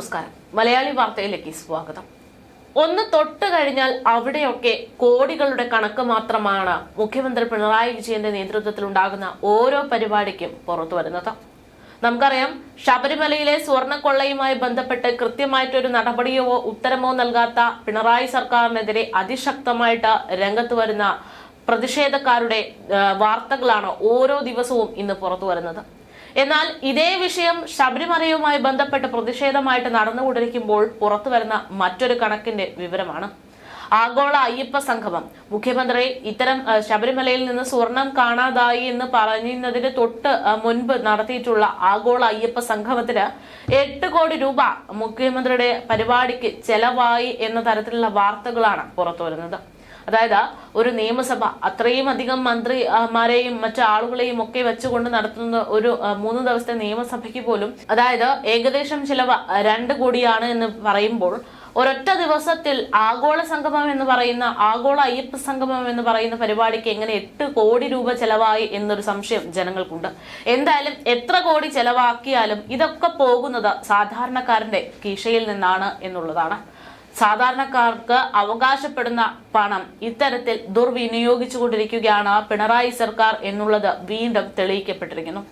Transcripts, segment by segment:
നമസ്കാരം. മലയാളി വാർത്തയിലേക്ക് സ്വാഗതം. ഒന്ന് തൊട്ട് കഴിഞ്ഞാൽ അവിടെയൊക്കെ കോടികളുടെ കണക്ക് മാത്രമാണ് മുഖ്യമന്ത്രി പിണറായി വിജയന്റെ നേതൃത്വത്തിൽ ഉണ്ടാകുന്ന ഓരോ പരിപാടിക്കും പുറത്തു വരുന്നത്. നമുക്കറിയാം ശബരിമലയിലെ സ്വർണക്കൊള്ളയുമായി ബന്ധപ്പെട്ട് കൃത്യമായിട്ടൊരു നടപടിയോ ഉത്തരമോ നൽകാത്ത പിണറായി സർക്കാരിനെതിരെ അതിശക്തമായിട്ട് രംഗത്ത് വരുന്ന പ്രതിഷേധക്കാരുടെ വാർത്തകളാണ് ഓരോ ദിവസവും ഇന്ന് പുറത്തു വരുന്നത്. എന്നാൽ ഇതേ വിഷയം ശബരിമലയുമായി ബന്ധപ്പെട്ട് പ്രതിഷേധമായിട്ട് നടന്നുകൊണ്ടിരിക്കുമ്പോൾ പുറത്തു വരുന്ന മറ്റൊരു കണക്കിന്റെ വിവരമാണ്. ആഗോള അയ്യപ്പ സംഗമം. മുഖ്യമന്ത്രി ഇത്തരം ശബരിമലയിൽ നിന്ന് സ്വർണം കാണാതായി എന്ന് പറയുന്നതിന് തൊട്ട് മുൻപ് നടത്തിയിട്ടുള്ള ആഗോള അയ്യപ്പ സംഗമത്തിന് എട്ട് കോടി രൂപ മുഖ്യമന്ത്രിയുടെ പരിപാടിക്ക് ചെലവായി എന്ന തരത്തിലുള്ള വാർത്തകളാണ് പുറത്തു വരുന്നത് അതായത് ഒരു നിയമസഭ അത്രയും അധികം മന്ത്രിമാരെയും മറ്റു ആളുകളെയും ഒക്കെ വെച്ചുകൊണ്ട് നടത്തുന്ന ഒരു മൂന്ന് ദിവസത്തെ നിയമസഭയ്ക്ക് പോലും അതായത് ഏകദേശം ചിലവ് രണ്ട് കോടിയാണ് എന്ന് പറയുമ്പോൾ ഒരൊറ്റ ദിവസത്തിൽ ആഗോള സംഗമം എന്ന് പറയുന്ന ആഗോള അയ്യപ്പ സംഗമം എന്ന് പറയുന്ന പരിപാടിക്ക് എങ്ങനെ എട്ട് കോടി രൂപ ചെലവായി എന്നൊരു സംശയം ജനങ്ങൾക്കുണ്ട്. എന്തായാലും എത്ര കോടി ചെലവാക്കിയാലും ഇതൊക്കെ പോകുന്നത് സാധാരണക്കാരന്റെ കീശയിൽ നിന്നാണ് എന്നുള്ളതാണ്. സാധാരണക്കാർക്ക് അവകാശപ്പെടുന്ന പണം ഇത്തരത്തിൽ ദുർവിനിയോഗിച്ചുകൊണ്ടിരിക്കുകയാണ് പിണറായി സർക്കാർ എന്നുള്ളത് വീണ്ടും തെളിയിക്കപ്പെട്ടിരിക്കുന്നു.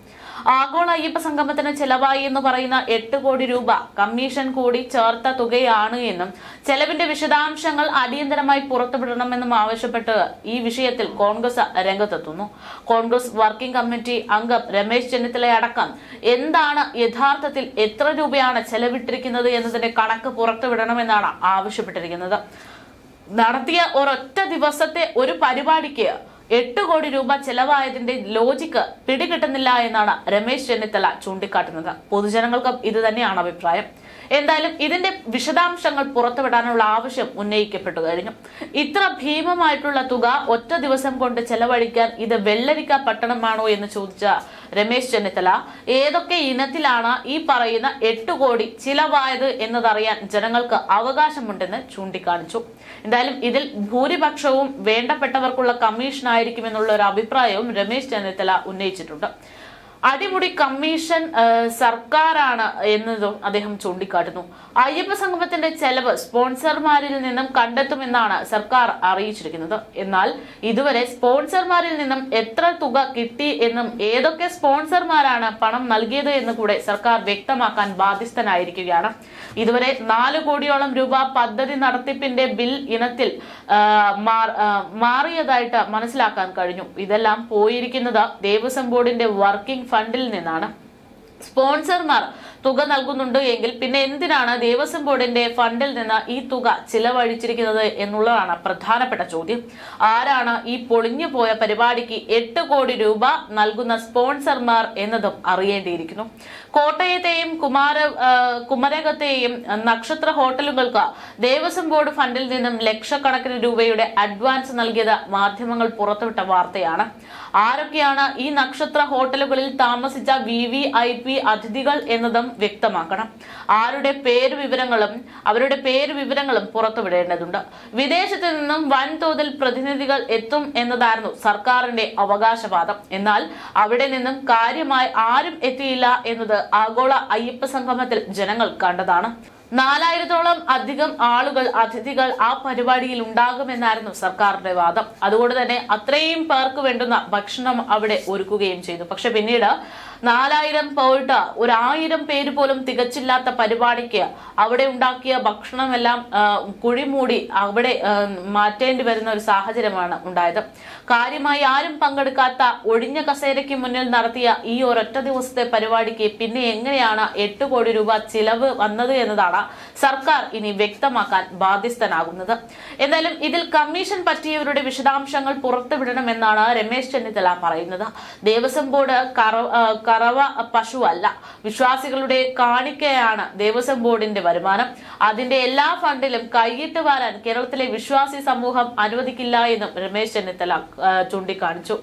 ആഗോള അയ്യപ്പ സംഗമത്തിന് ചെലവായി എന്ന് പറയുന്ന എട്ട് കോടി രൂപ കമ്മീഷൻ കൂടി ചേർത്ത തുകയാണ് എന്നും ചെലവിന്റെ വിശദാംശങ്ങൾ അടിയന്തരമായി പുറത്തുവിടണമെന്നും ആവശ്യപ്പെട്ട് ഈ വിഷയത്തിൽ കോൺഗ്രസ് രംഗത്തെത്തുന്നു. കോൺഗ്രസ് വർക്കിംഗ് കമ്മിറ്റി അംഗം രമേശ് ചെന്നിത്തല അടക്കം എന്താണ് യഥാർത്ഥത്തിൽ എത്ര രൂപയാണ് ചെലവിട്ടിരിക്കുന്നത് എന്നതിന്റെ കണക്ക് പുറത്തുവിടണമെന്നാണ് ആവശ്യപ്പെട്ടിരിക്കുന്നത്. നടത്തിയ ഒരൊറ്റ ദിവസത്തെ ഒരു പരിപാടിക്ക് എട്ട് കോടി രൂപ ചെലവായതിന്റെ ലോജിക്ക് പിടികിട്ടുന്നില്ല എന്നാണ് രമേശ് ചെന്നിത്തല ചൂണ്ടിക്കാട്ടുന്നത്. പൊതുജനങ്ങൾക്കും ഇത് തന്നെയാണ് അഭിപ്രായം. എന്തായാലും ഇതിന്റെ വിശദാംശങ്ങൾ പുറത്തുവിടാനുള്ള ആവശ്യം ഉന്നയിക്കപ്പെട്ടു കഴിഞ്ഞു. ഇത്ര ഭീമമായിട്ടുള്ള തുക ഒറ്റ ദിവസം കൊണ്ട് ചെലവഴിക്കാൻ ഇത് വെള്ളരിക്ക പട്ടണമാണോ എന്ന് ചോദിച്ച രമേശ് ചെന്നിത്തല ഏതൊക്കെ ഇനത്തിലാണ് ഈ പറയുന്ന എട്ട് കോടി ചിലവായത് എന്നതറിയാൻ ജനങ്ങൾക്ക് അവകാശമുണ്ടെന്ന് ചൂണ്ടിക്കാണിച്ചു. എന്തായാലും ഇതിൽ ഭൂരിപക്ഷവും വേണ്ടപ്പെട്ടവർക്കുള്ള കമ്മീഷൻ ആയിരിക്കും എന്നുള്ള ഒരു അഭിപ്രായവും രമേശ് ചെന്നിത്തല ഉന്നയിച്ചിട്ടുണ്ട്. അടിമുടി കമ്മീഷൻ സർക്കാരാണ് എന്നതും അദ്ദേഹം ചൂണ്ടിക്കാട്ടുന്നു. അയ്യപ്പ സംഗമത്തിന്റെ ചെലവ് സ്പോൺസർമാരിൽ നിന്നും കണ്ടെത്തുമെന്നാണ് സർക്കാർ അറിയിച്ചിരിക്കുന്നത്. എന്നാൽ ഇതുവരെ സ്പോൺസർമാരിൽ നിന്നും എത്ര തുക കിട്ടി എന്നും ഏതൊക്കെ സ്പോൺസർമാരാണ് പണം നൽകിയത് എന്ന് കൂടെ സർക്കാർ വ്യക്തമാക്കാൻ ബാധ്യസ്ഥനായിരിക്കുകയാണ്. ഇതുവരെ നാല് കോടിയോളം രൂപ പദ്ധതി നടത്തിപ്പിന്റെ ബിൽ ഇനത്തിൽ മാറിയതായിട്ട് മനസ്സിലാക്കാൻ കഴിഞ്ഞു. ഇതെല്ലാം പോയിരിക്കുന്നത് ദേവസ്വം ബോർഡിന്റെ വർക്കിംഗ് ഫണ്ടിൽ നിന്നാണ്. സ്പോൺസർമാർ തുക നൽകുന്നുണ്ട് എങ്കിൽ പിന്നെ എന്തിനാണ് ദേവസ്വം ബോർഡിന്റെ ഫണ്ടിൽ നിന്ന് ഈ തുക ചിലവഴിച്ചിരിക്കുന്നത് എന്നുള്ളതാണ് പ്രധാനപ്പെട്ട ചോദ്യം. ആരാണ് ഈ പൊളിഞ്ഞു പോയ പരിപാടിക്ക് എട്ട് കോടി രൂപ നൽകുന്ന സ്പോൺസർമാർ എന്നതും അറിയേണ്ടിയിരിക്കുന്നു. കോട്ടയത്തെയും കുമാര കുമരകത്തെയും നക്ഷത്ര ഹോട്ടലുകൾക്ക് ദേവസ്വം ബോർഡ് ഫണ്ടിൽ നിന്നും ലക്ഷക്കണക്കിന് രൂപയുടെ അഡ്വാൻസ് നൽകിയത് മാധ്യമങ്ങൾ പുറത്തുവിട്ട വാർത്തയാണ്. ആരൊക്കെയാണ് ഈ നക്ഷത്ര ഹോട്ടലുകളിൽ താമസിച്ച വി വി ഐ പി അതിഥികൾ എന്നതും വ്യക്തമാക്കണം. ആരുടെ പേര് വിവരങ്ങളും അവരുടെ പേര് വിവരങ്ങളും പുറത്തുവിടേണ്ടതുണ്ട്. വിദേശത്ത് നിന്നും വൻതോതിൽ പ്രതിനിധികൾ എത്തും എന്നതായിരുന്നു സർക്കാരിന്റെ അവകാശവാദം. എന്നാൽ അവിടെ നിന്നും കാര്യമായി ആരും എത്തിയില്ല എന്നത് ആഗോള അയ്യപ്പ സംഗമത്തിൽ ജനങ്ങൾ കണ്ടതാണ്. നാലായിരത്തോളം അധികം ആളുകൾ അതിഥികൾ ആ പരിപാടിയിൽ ഉണ്ടാകുമെന്നായിരുന്നു സർക്കാരിന്റെ വാദം. അതുകൊണ്ട് തന്നെ അത്രയും പേർക്ക് വേണ്ടുന്ന ഭക്ഷണം അവിടെ ഒരുക്കുകയും ചെയ്തു. പക്ഷെ പിന്നീട് നാലായിരം പോയിട്ട് ഒരു ആയിരം പേര് പോലും തികച്ചില്ലാത്ത പരിപാടിക്ക് അവിടെ ഉണ്ടാക്കിയ ഭക്ഷണമെല്ലാം കുഴിമൂടി അവിടെ മാറ്റേണ്ടി വരുന്ന ഒരു സാഹചര്യമാണ് ഉണ്ടായത്. കാര്യമായി ആരും പങ്കെടുക്കാത്ത ഒഴിഞ്ഞ കസേരയ്ക്ക് മുന്നിൽ നടത്തിയ ഈ ഒരൊറ്റ ദിവസത്തെ പരിപാടിക്ക് പിന്നെ എങ്ങനെയാണ് എട്ട് കോടി രൂപ ചിലവ് വന്നത് എന്നതാണ് സർക്കാർ ഇനി വ്യക്തമാക്കാൻ ബാധ്യസ്ഥനാകുന്നത്. എന്തായാലും ഇതിൽ കമ്മീഷൻ പറ്റിയവരുടെ വിശദാംശങ്ങൾ പുറത്തുവിടണമെന്നാണ് രമേശ് ചെന്നിത്തല പറയുന്നത്. ദേവസ്വം ബോർഡ് കറവ പശുവല്ല. വിശ്വാസികളുടെ കാണിക്കയാണ് ദേവസ്വം ബോർഡിന്റെ വരുമാനം. അതിന്റെ എല്ലാ ഫണ്ടിലും കൈയിട്ട് വരാൻ കേരളത്തിലെ വിശ്വാസി സമൂഹം അനുവദിക്കില്ല എന്നും രമേശ് ചെന്നിത്തല ചൂണ്ടിക്കാണിച്ചു.